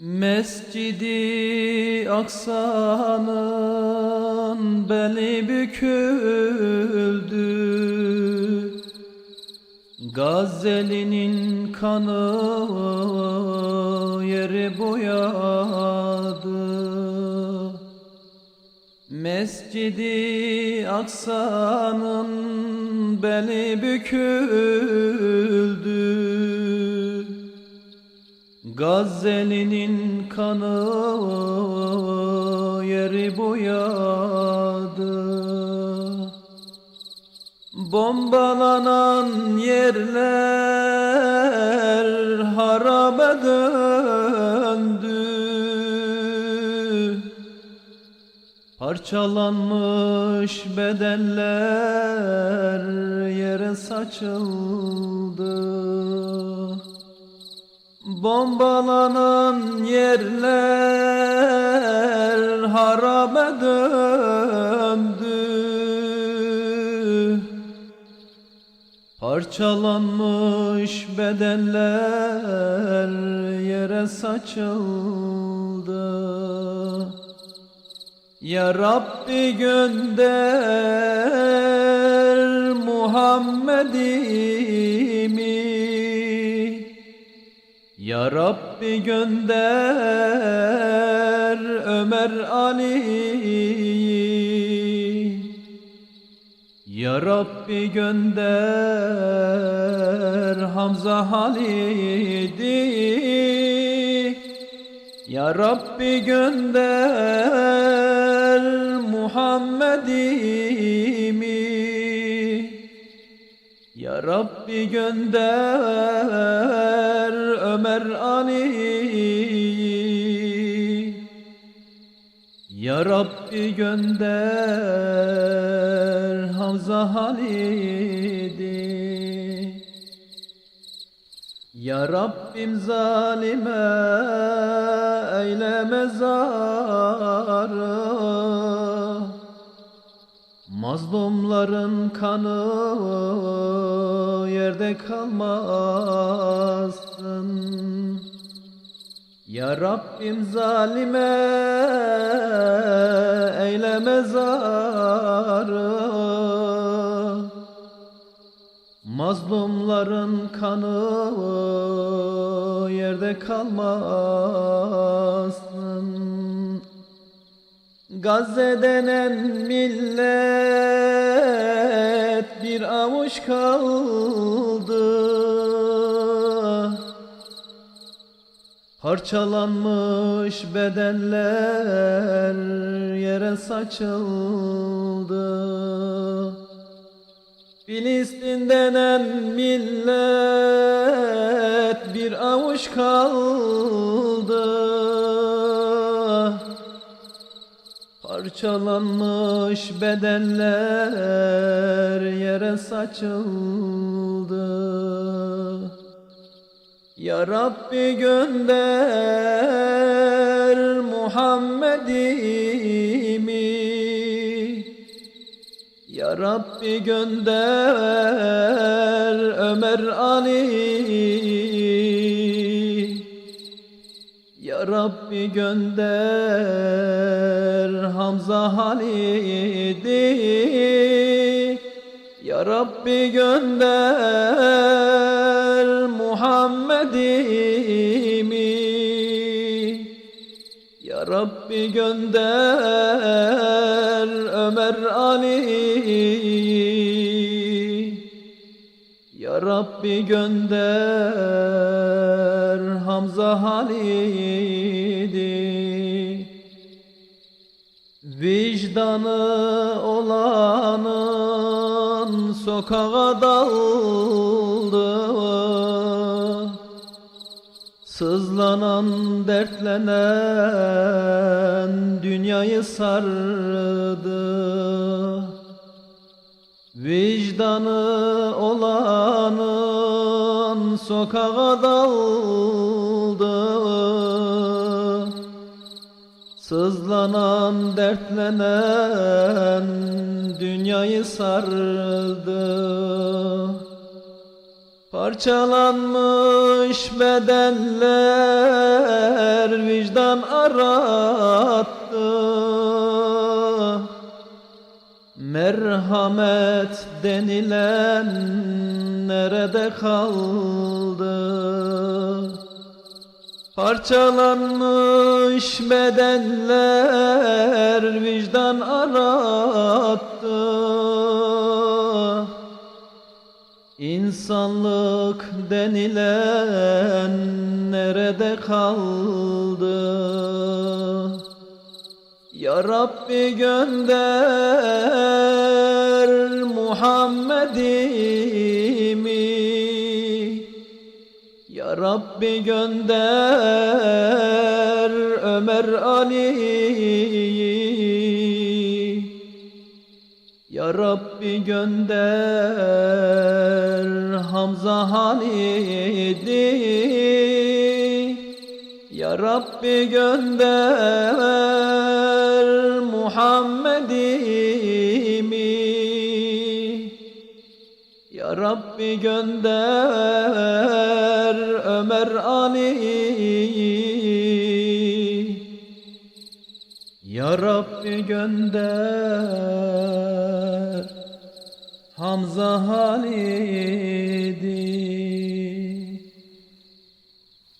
Mescidi Aksa'nın beli büküldü. Gazeli'nin kanı yeri boyadı Mescidi Aksa'nın beli büküldü Gazeli'nin kanı yeri boyadı Bombalanan yerler harabe döndü. Parçalanmış bedenler yere saçıldı Bombalanan yerler harabe döndü. Parçalanmış bedenler yere saçıldı. Ya Rabbi gönder Muhammed'imi Ya Rabbi gönder Ömer Ali'yi. Ya Rabbi gönder Hamza Halid'i. Ya Rabbi gönder Rabbi gönder Ömer Ali'yi Ya Rabbi gönder Hamza Halid'i. Ya Rabbim zalime eyleme zarı Mazlumların kanı yerde kalmasın. Ya Rabbim zalime eyleme zarı Mazlumların kanı yerde kalmasın Gazze denen millet bir avuç kaldı. Parçalanmış bedenler yere saçıldı. Filistin denen millet bir avuç kaldı Parçalanmış bedenler yere saçıldı. Ya Rabbi gönder Muhammed'imi Ya Rabbi gönder Ömer Ali'yi Rabbi gönder. Hamza Halid'i Ya Rabbi gönder. Muhammed'imi. Ya Rabbi gönder. Ömer Ali'yi Rabbi gönder Hamza Halid'i Vicdanı olanın sokağa daldı. Sızlanan dertlenen dünyayı sardı Vicdanı olanın sokağa daldı. Sızlanan dertlenen dünyayı sardı. Parçalanmış bedenler vicdan arattı Merhamet denilen nerede kaldı? Parçalanmış bedenler vicdan arattı İnsanlık denilen nerede kaldı? Rabbi gönder Muhammed'imi. Ya Rabbi gönder Ömer Ali'yi. Ya Rabbi gönder Hamza Halid'i Ya Rabbi gönder Muhammed'imi. Ya Rabbi gönder Ömer Ali'yi Ya Rabbi gönder Hamza Halid'i